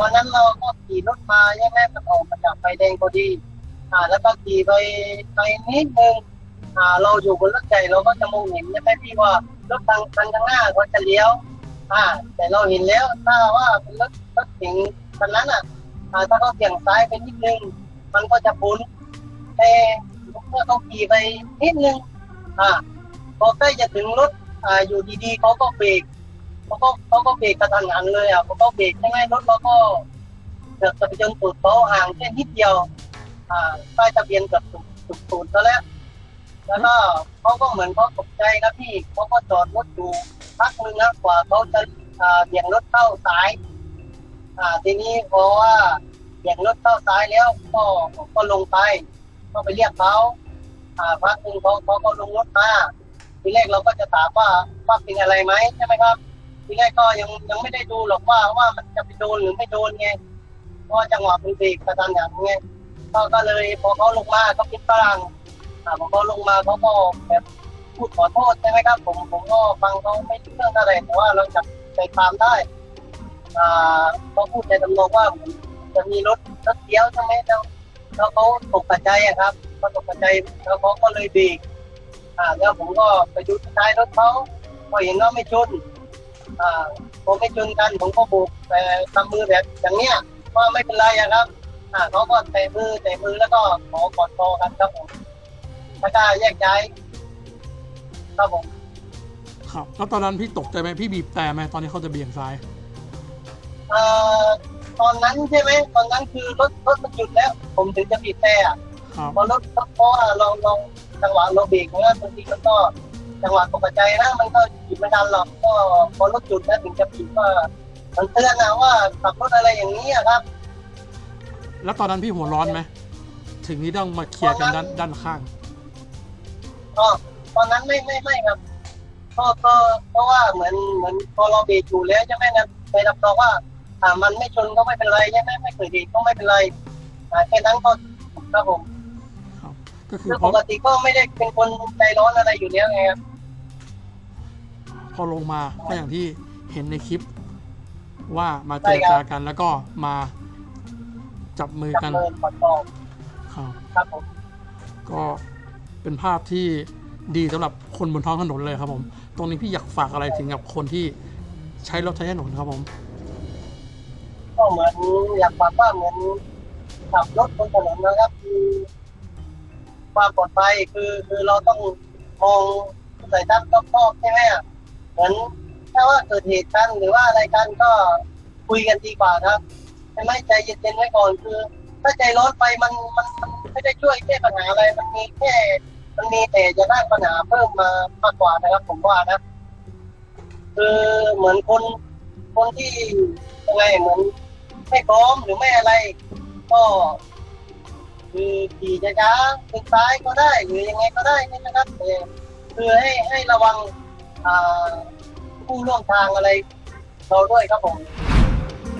วันนั้นเราก็ขี่รถมาแยกแรกกันออกมาจากไฟแดงพอดี แล้วก็ขี่ไปไปนิดนึงอ่าเราอยู่บนรถใหญ่เราก็จะมองเห็นใช่ไหมพี่ว่ารถทางทางข้างหน้าเขาจะเลี้ยวอ่าแต่เราเห็นแล้วถ้าว่าเป็นรถรถเก๋งคันนั้นอะอ่าถ้าเขาเบี่ยงซ้ายไปนิดนึง มันก็จะพ้นแต่เมื่อเขาขี่ไปนิดนึงอ่าพอใกล้จะถึงรถอ่าอยู่ดีๆเขาก็เบรกเขาก็เขาก็เบรกกระทันหันเลยอะเขาก็เบรกใช่ไหมรถเราก็เกือบจะไปจนตูดเขาห่างแค่นิดเดียว ป้ายทะเบียนกือบถูกถูกตูดแล้วแล้วก็เขาก็เหมือนเขาตกใจนะพี่เขาก็จอดรถอยู่พักนึงนะกว่าเขาจะเบี่ยงรถเข้าซ้าย อ่า ทีนี้พอว่าเบี่ยงรถเข้าซ้ายแล้วก็ก็ลงไป ก็ไปเรียกเขาอ่าพักหนึ่งเขาเขาก็ลงรถมาทีแรกเราก็จะถามว่าว่าเป็นอะไรไหมใช่ไหมครับ ทีแรกก็ยังยังไม่ได้ดูหรอกว่าว่ามันจะไปโดนหรือไม่โดนไงเพราะจังหวะมันเบรกกระทันหันไง ก็ก็เลยพอเขาลงมาเขาคิดฝรั่งอ่าพอเขาลงมาเขาก็แบบพูดขอโทษใช่ไหมครับ ผมผมก็ฟังเขาไม่รู้เรื่องอะไรแต่ว่าเราจับใจความได้อ่าเขาพูดในตำนองว่าเหมือนจะมีรถรถเลี้ยวใช่ไหมแล้วแล้วเขาตกใจอะครับเขาตกใจแล้วเขาก็เลยเบรกอ่าแล้วผมก็ไปดูท้ายรถเขาพอเห็นว่าไม่ชนอ่าพอไม่ชนกันผมก็โบกแต่ทำมือแบบอย่างเนี้ยว่าไม่เป็นไรอะครับ อ่าเขาก็แตะมือแตะมือแล้วก็ขอกอดคอกันครับผมแล้วก็แยกย้ายครับผมครับแล้วตอนนั้นพี่ตกใจไหมพี่บีบแต่ไหมตอนนี้เขาจะเบี่ยงซ้ายเอ่อตอนนั้นใช่ไหมตอนนั้นคือรถรถมันหยุดแล้ว ผมถึงจะบีบแต่อะครับพอรถเพราะว่าเราเราจังหวะเราเบรกเนี่ยบางทีมันก็จังหวะตกใจนะมันก็หยุดไม่ทันหรอกก็พอรถหยุดแล้วถึงจะบีบก็มันเตือนนะว่าขับรถอะไรอย่างนี้อะครับ แล้วตอนนั้นพี่หัวร้อนไหมถึงนี้ต้องมาเคลียร์กันด้านด้านข้าง ก็ตอนนั้นไม่ไม่ไม่ครับก็ก็เพราะว่าเหมือนเหมือนพอเราเบรกอยู่แล้วใช่ไหมนะไปรับรองว่าอ่ามันไม่ชนก็ไม่เป็นไรใช่ไหมไม่เกิดเหตุก็ไม่เป็นไรอ่าแค่นั้นก็ครับผมครับก็คือคือพปอกติก็ไม่ได้เป็นคนใจร้อนอะไรอยู่แล้วไงครับพอลงมาก็อย่างที่เห็นในคลิปว่ามาเจรจากันแล้วก็มา จับมือจับกันเมินปอดตองครับ ครับผม ก็เป็นภาพที่ดีสำหรับคนบนท้องถนนเลยครับผม ตรงนี้พี่อยากฝากอะไรถึงกับคนที่ใช้รถใช้ถนนครับผม ก็เหมือนอยากฝากว่าเหมือนขับรถบนถนนนะครับคือความปลอดภัยคือคือเราต้องมองสายตารอบๆใช่ไหมอะเหมือนถ้าว่าเกิดเหตุกันหรือว่าอะไรกันก็คุยกันดีกว่าครับ ใช่ไหมใจเย็นๆไว้ก่อนคือ ถ้าใจร้อนไปมันมันมันไม่ได้ช่วยแก้ปัญหาอะไรมันมีแค่มันมีแต่จะสร้างปัญหาเพิ่มมามากกว่านะครับ ผมว่านะคือเหมือนคนคนที่ยังไงเหมือนไม่พร้อมหรือไม่อะไร ก็คือขี่ช้าๆขึ้นซ้ายก็ได้หรือยังไงก็ได้นี่นะครับแต่คือให้ให้ระวังอ่าผู้ร่วมทางอะไรเราด้วยครับผม